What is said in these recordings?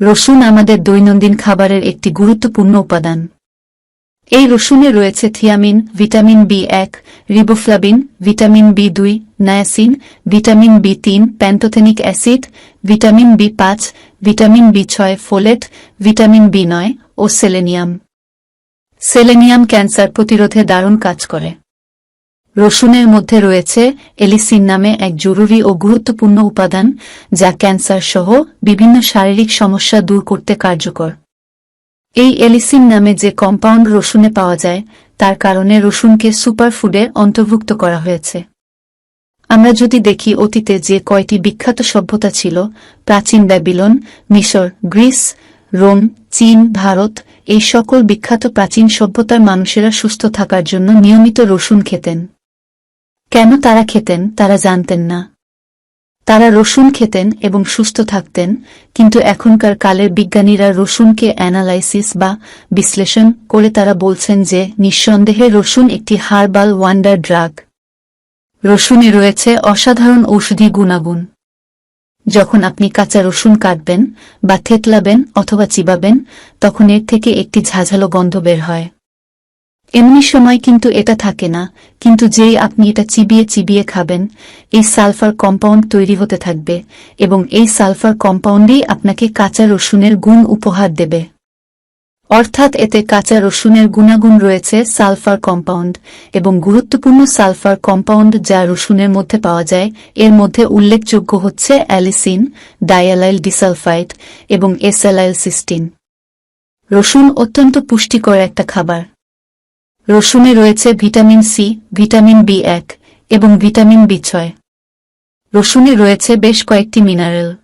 রসুন আমাদের দৈনন্দিন খাবারের একটি গুরুত্বপূর্ণ উপাদান। এই রসুনে রয়েছে থিয়ামিন, ভিটামিন বি এক, রিবোফ্লাবিন, ভিটামিন বি দুই, নায়াসিন, ভিটামিন বি তিন প্যান্টোথেনিক অ্যাসিড, ভিটামিন বি পাঁচ, ভিটামিন বি ছয় ফোলেট, ভিটামিন বি নয় ও সেলেনিয়াম। সেলেনিয়াম ক্যান্সার প্রতিরোধে দারুণ কাজ করে। রসুনের মধ্যে রয়েছে এলিসিন নামে এক জরুরি ও গুরুত্বপূর্ণ উপাদান, যা ক্যান্সার সহ বিভিন্ন শারীরিক সমস্যা দূর করতে কার্যকর। এই এলিসিন নামে যে কম্পাউন্ড রসুনে পাওয়া যায়, তার কারণে রসুনকে সুপারফুডে অন্তর্ভুক্ত করা হয়েছে। আমরা যদি দেখি অতীতে যে কয়টি বিখ্যাত সভ্যতা ছিল, প্রাচীন ব্যাবিলন, মিশর, গ্রিস, রোম, চীন, ভারত, এই সকল বিখ্যাত প্রাচীন সভ্যতার মানুষেরা সুস্থ থাকার জন্য নিয়মিত রসুন খেতেন। কেন তারা খেতেন, তারা জানতেন না। তারা রসুন খেতেন এবং সুস্থ থাকতেন, কিন্তু এখনকার কালের বিজ্ঞানীরা রসুনকে অ্যানালাইসিস বা বিশ্লেষণ করে তারা বলছেন যে, নিঃসন্দেহে রসুন একটি হার্বাল ওয়ান্ডার ড্রাগ। রসুনে রয়েছে অসাধারণ ঔষধি গুণাগুণ। যখন আপনি কাঁচা রসুন কাটবেন বা থেতলাবেন অথবা চিবাবেন, তখন এর থেকে একটি ঝাঝালো গন্ধ বের হয়। এমনি সময় কিন্তু এটা থাকে না, কিন্তু যেই আপনি এটা চিবিয়ে চিবিয়ে খাবেন, এই সালফার কম্পাউন্ড তৈরি হতে থাকবে এবং এই সালফার কম্পাউন্ডেই আপনাকে কাঁচা রসুনের গুণ উপহার দেবে। অর্থাৎ এতে কাঁচা রসুনের গুণাগুণ রয়েছে সালফার কম্পাউন্ড এবং গুরুত্বপূর্ণ সালফার কম্পাউন্ড যা রসুনের মধ্যে পাওয়া যায়, এর মধ্যে উল্লেখযোগ্য হচ্ছে অ্যালিসিন, ডায়ালাইল ডিসালফাইড এবং এসএলাইল সিস্টিন। রসুন অত্যন্ত পুষ্টিকর একটা খাবার। রসুনে রয়েছে ভিটামিন সি, ভিটামিন বি এক এবং ভিটামিন বি ছয়। রসুনে রয়েছে বেশ কয়েকটি মিনারেল।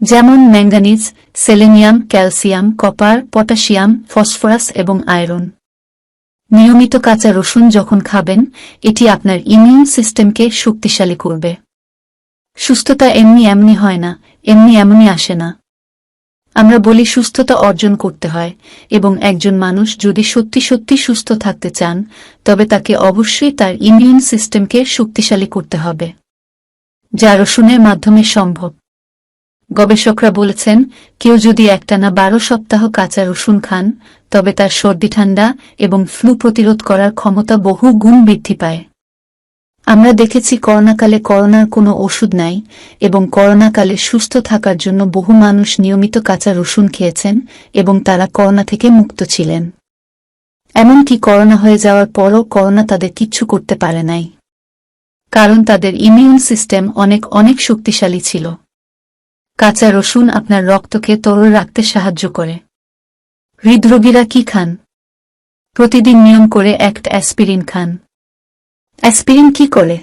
যেমন manganese, selenium, calcium, copper, potassium, phosphorus এবং আয়রন। নিয়মিত কাঁচা রসুন যখন খাবেন, এটি আপনার ইমিউন সিস্টেমকে শক্তিশালী করবে। সুস্থতা এমনি এমনি হয় না, এমনি এমনি আসে না। আমরা বলি সুস্থতা অর্জন করতে হয়, এবং একজন মানুষ যদি সত্যি সত্যি সুস্থ থাকতে চান, তবে তাকে অবশ্যই তার ইমিউন সিস্টেমকে শক্তিশালী করতে হবে। যা রসুনের মাধ্যমে সম্ভব। গবেষকরা বলেছেন, কেউ যদি একটানা বারো সপ্তাহ কাঁচা রসুন খান, তবে তার সর্দি ঠান্ডা এবং ফ্লু প্রতিরোধ করার ক্ষমতা বহু গুণ বৃদ্ধি পায়। আমরা দেখেছি করোনাকালে করোনার কোনো ওষুধ নাই এবং করোনাকালে সুস্থ থাকার জন্য বহু মানুষ নিয়মিত কাঁচা রসুন খেয়েছেন এবং তারা করোনা থেকে মুক্ত ছিলেন। এমনকি করোনা হয়ে যাওয়ার পরও করোনা তাদের কিচ্ছু করতে পারে নাই। কারণ তাদের ইমিউন সিস্টেম অনেক অনেক শক্তিশালী ছিল। কাঁচা রসুন আপনার রক্তকে তরল রাখতে সাহায্য করে। হৃদরোগীরা কি খান? প্রতিদিন নিয়ম করে একটা অ্যাসপিরিন খান। অ্যাসপিরিন কি করে?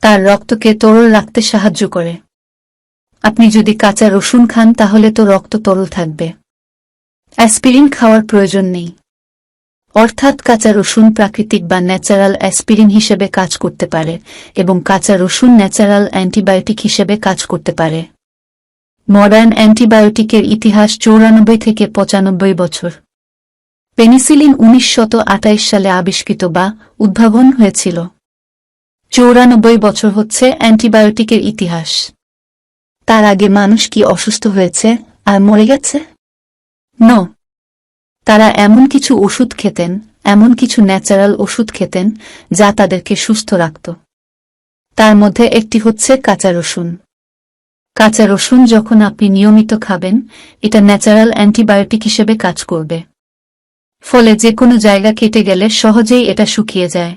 তার রক্তকে তরল রাখতে সাহায্য করে। আপনি যদি কাঁচা রসুন খান, তাহলে তো রক্ত তরল থাকবে। অ্যাসপিরিন খাওয়ার প্রয়োজন নেই। অর্থাৎ কাঁচা রসুন প্রাকৃতিক বা ন্যাচারাল অ্যাসপিরিন হিসেবে কাজ করতে পারে এবং কাঁচা রসুন ন্যাচারাল অ্যান্টিবায়োটিক হিসেবে কাজ করতে পারে। মডার্ন অ্যান্টিবায়োটিকের ইতিহাস চৌরানব্বই থেকে পঁচানব্বই বছর। পেনিসিলিন উনিশ শত সালে আবিষ্কৃত বা উদ্ভাবন হয়েছিল। চৌরানব্বই বছর হচ্ছে অ্যান্টিবায়োটিকের ইতিহাস। তার আগে মানুষ কি অসুস্থ হয়েছে আর মরে গেছে? ন। তারা এমন কিছু ওষুধ খেতেন, এমন কিছু ন্যাচারাল ওষুধ খেতেন, যা তাদেরকে সুস্থ রাখত। তার মধ্যে একটি হচ্ছে কাঁচা রসুন। কাঁচা রসুন যখন আপনি নিয়মিত খাবেন, এটা ন্যাচারাল অ্যান্টিবায়োটিক হিসেবে কাজ করবে। ফলে যে কোনো জায়গা কেটে গেলে সহজেই এটা শুকিয়ে যায়।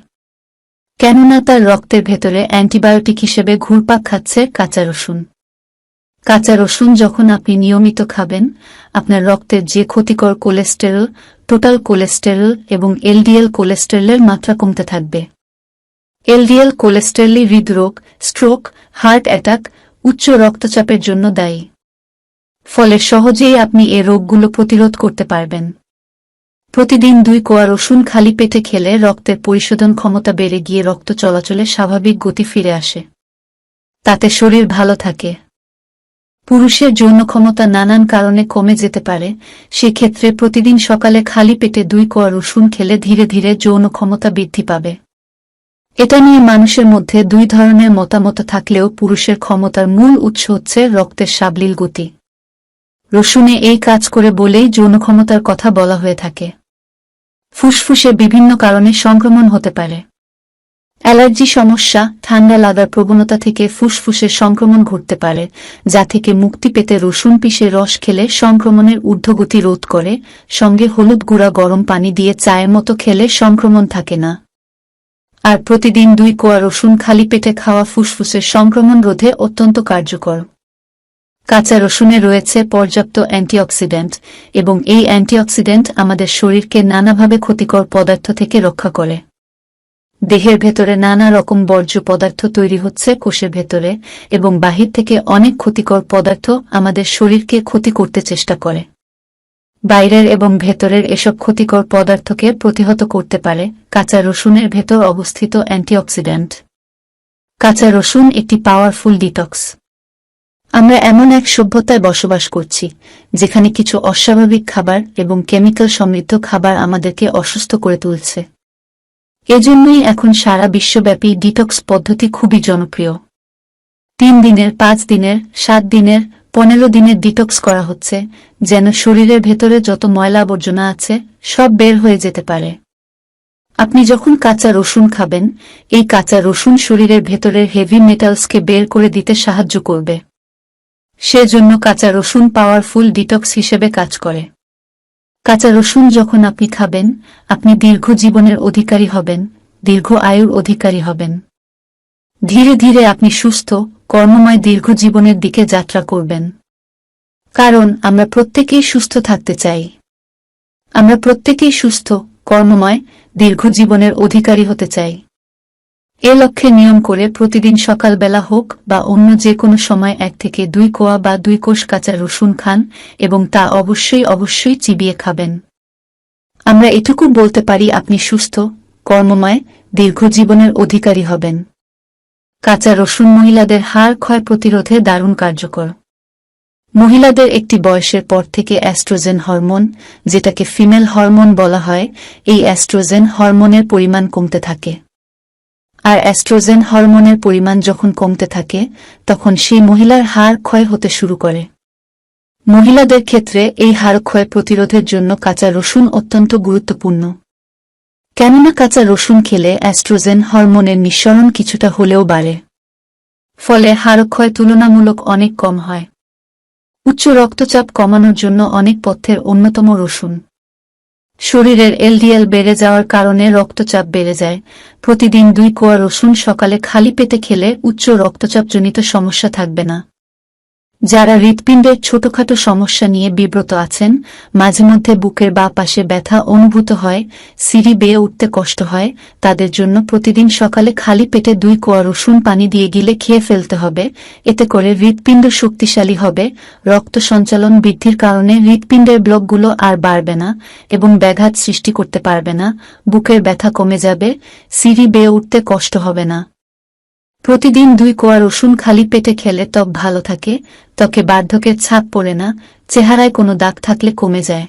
কেননা তার রক্তের ভেতরে অ্যান্টিবায়োটিক হিসেবে ঘুরপাক খাচ্ছে কাঁচা রসুন। কাঁচা রসুন যখন আপনি নিয়মিত খাবেন, আপনার রক্তের যে ক্ষতিকর কোলেস্টেরল, টোটাল কোলেস্টেরল এবং এলডিএল কোলেস্টেরলের মাত্রা কমতে থাকবে। এলডিএল কোলেস্টেরলই হৃদরোগ, স্ট্রোক, হার্ট অ্যাটাক, উচ্চ রক্তচাপের জন্য দায়ী। ফলে সহজেই আপনি এ রোগগুলো প্রতিরোধ করতে পারবেন। প্রতিদিন দুই কোয়া রসুন খালি পেটে খেলে রক্তের পরিশোধন ক্ষমতা বেড়ে গিয়ে রক্ত চলাচলে স্বাভাবিক গতি ফিরে আসে। তাতে শরীর ভালো থাকে। পুরুষের যৌন ক্ষমতা নানান কারণে কমে যেতে পারে, সেক্ষেত্রে প্রতিদিন সকালে খালি পেটে দুই কোয়া রসুন খেলে ধীরে ধীরে যৌন ক্ষমতা বৃদ্ধি পাবে। এটা নিয়ে মানুষের মধ্যে দুই ধরনের মতামত থাকলেও পুরুষের ক্ষমতার মূল উৎস হচ্ছে রক্তের সাবলীল গতি। রসুনে এই কাজ করে বলেই যৌন ক্ষমতার কথা বলা হয়ে থাকে। ফুসফুসে বিভিন্ন কারণে সংক্রমণ হতে পারে। অ্যালার্জি সমস্যা, ঠান্ডা লাগার প্রবণতা থেকে ফুসফুসের সংক্রমণ ঘটতে পারে, যা থেকে মুক্তি পেতে রসুন পিষে রস খেলে সংক্রমণের ঊর্ধ্বগতি রোধ করে, সঙ্গে হলুদ গুঁড়া গরম পানি দিয়ে চায়ের মতো খেলে সংক্রমণ থাকে না। আর প্রতিদিন দুই কোয়া রসুন খালি পেটে খাওয়া ফুসফুসের সংক্রমণ রোধে অত্যন্ত কার্যকর। কাঁচা রসুনে রয়েছে পর্যাপ্ত অ্যান্টিঅক্সিডেন্ট এবং এই অ্যান্টিঅক্সিডেন্ট আমাদের শরীরকে নানাভাবে ক্ষতিকর পদার্থ থেকে রক্ষা করে। দেহের ভেতরে নানা রকম বর্জ্য পদার্থ তৈরি হচ্ছে কোষের ভেতরে এবং বাহির থেকে অনেক ক্ষতিকর পদার্থ আমাদের শরীরকে ক্ষতি করতে চেষ্টা করে। বাইরের এবং ভেতরের এসব ক্ষতিকর পদার্থকে প্রতিহত করতে পারে কাঁচা রসুনের ভেতর অবস্থিত অ্যান্টিঅক্সিডেন্ট। কাঁচা রসুন একটি পাওয়ারফুল ডিটক্স আমরা এমন এক সভ্যতায় বসবাস করছি, যেখানে কিছু অস্বাভাবিক খাবার এবং কেমিক্যাল সমৃদ্ধ খাবার আমাদেরকে অসুস্থ করে তুলছে। এজন্যই এখন সারা বিশ্বব্যাপী ডিটক্স পদ্ধতি খুবই জনপ্রিয়। তিন দিনের, পাঁচ দিনের, সাত দিনের, পনেরো দিনের ডিটক্স করা হচ্ছে, যেন শরীরের ভেতরে যত ময়লা আবর্জনা আছে, সব বের হয়ে যেতে পারে। আপনি যখন কাঁচা রসুন খাবেন, এই কাঁচা রসুন শরীরের ভেতরের হেভি মেটালসকে বের করে দিতে সাহায্য করবে। সেজন্য কাঁচা রসুন পাওয়ারফুল ডিটক্স হিসেবে কাজ করে। কাঁচা রসুন যখন আপনি খাবেন, আপনি দীর্ঘ জীবনের অধিকারী হবেন, দীর্ঘ আয়ুর অধিকারী হবেন। ধীরে ধীরে আপনি সুস্থ, কর্মময় দীর্ঘ জীবনের দিকে যাত্রা করবেন। কারণ আমরা প্রত্যেকেই সুস্থ থাকতে চাই। আমরা প্রত্যেকেই সুস্থ, কর্মময়, দীর্ঘ জীবনের অধিকারী হতে চাই। এ লক্ষ্যে নিয়ম করে প্রতিদিন সকালবেলা হোক বা অন্য যে কোনো সময় এক থেকে দুই কোয়া বা দুই কোষ কাঁচা রসুন খান এবং তা অবশ্যই অবশ্যই চিবিয়ে খাবেন। আমরা এটুকু বলতে পারি আপনি সুস্থ, কর্মময় দীর্ঘ জীবনের অধিকারী হবেন। কাঁচা রসুন মহিলাদের হাড় ক্ষয় প্রতিরোধে দারুণ কার্যকর। মহিলাদের একটি বয়সের পর থেকে অ্যাস্ট্রোজেন হরমোন, যেটাকে ফিমেল হরমোন বলা হয়, এই অ্যাস্ট্রোজেন হরমোনের পরিমাণ কমতে থাকে। আর অ্যাস্ট্রোজেন হরমোনের পরিমাণ যখন কমতে থাকে, তখন সেই মহিলার হাড় ক্ষয় হতে শুরু করে। মহিলাদের ক্ষেত্রে এই হাড় ক্ষয় প্রতিরোধের জন্য কাঁচা রসুন অত্যন্ত গুরুত্বপূর্ণ। কেননা কাঁচা রসুন খেলে অ্যাস্ট্রোজেন হরমোনের নিঃসরণ কিছুটা হলেও বাড়ে। ফলে হাড়ক্ষয় তুলনামূলক অনেক কম হয়। উচ্চ রক্তচাপ কমানোর জন্য অনেক পথ্যের অন্যতম রসুন। শরীরের এলডিএল বেড়ে যাওয়ার কারণে রক্তচাপ বেড়ে যায়। প্রতিদিন দুই কোয়া রসুন সকালে খালি পেটে খেলে উচ্চ রক্তচাপজনিত সমস্যা থাকবে না। যারা হৃৎপিণ্ডের ছোটখাটো সমস্যা নিয়ে বিব্রত আছেন, মাঝে মধ্যে বুকের বা পাশে ব্যথা অনুভূত হয়, সিঁড়ি বেয়ে উঠতে কষ্ট হয়, তাদের জন্য প্রতিদিন সকালে খালি পেটে দুই কোয়া রসুন পানি দিয়ে গিলে খেয়ে ফেলতে হবে। এতে করে হৃৎপিণ্ড শক্তিশালী হবে, রক্ত সঞ্চালন বৃদ্ধির কারণে হৃৎপিণ্ডের ব্লকগুলো আর বাড়বে না এবং ব্যাঘাত সৃষ্টি করতে পারবে না, বুকের ব্যথা কমে যাবে, সিঁড়ি বেয়ে উঠতে কষ্ট হবে না। প্রতিদিন দুই কোয়া রসুন খালি পেটে খেলে ত্বক ভালো থাকে, ত্বকে বার্ধকের ছাপ পড়ে না, চেহারায় কোনো দাগ থাকলে কমে যায়।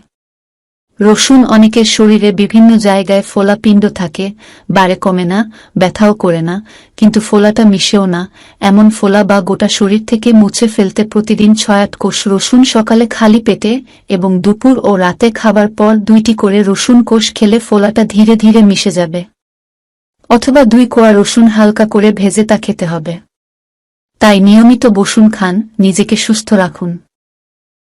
রসুন অনেকের শরীরে বিভিন্ন জায়গায় ফোলা পিণ্ড থাকে বারে কমে না, ব্যথাও করে না, কিন্তু ফোলাটা মিশেও না, এমন ফোলা বা গোটা শরীর থেকে মুছে ফেলতে প্রতিদিন ছয় আট কোষ রসুন সকালে খালি পেটে এবং দুপুর ও রাতে খাবার পর দুইটি করে রসুন কোষ খেলে ফোলাটা ধীরে ধীরে মিশে যাবে। অথবা দুই কোয়া রসুন হালকা করে ভেজে তা খেতে হবে। তাই নিয়মিত বসুন খান, নিজেকে সুস্থ রাখুন।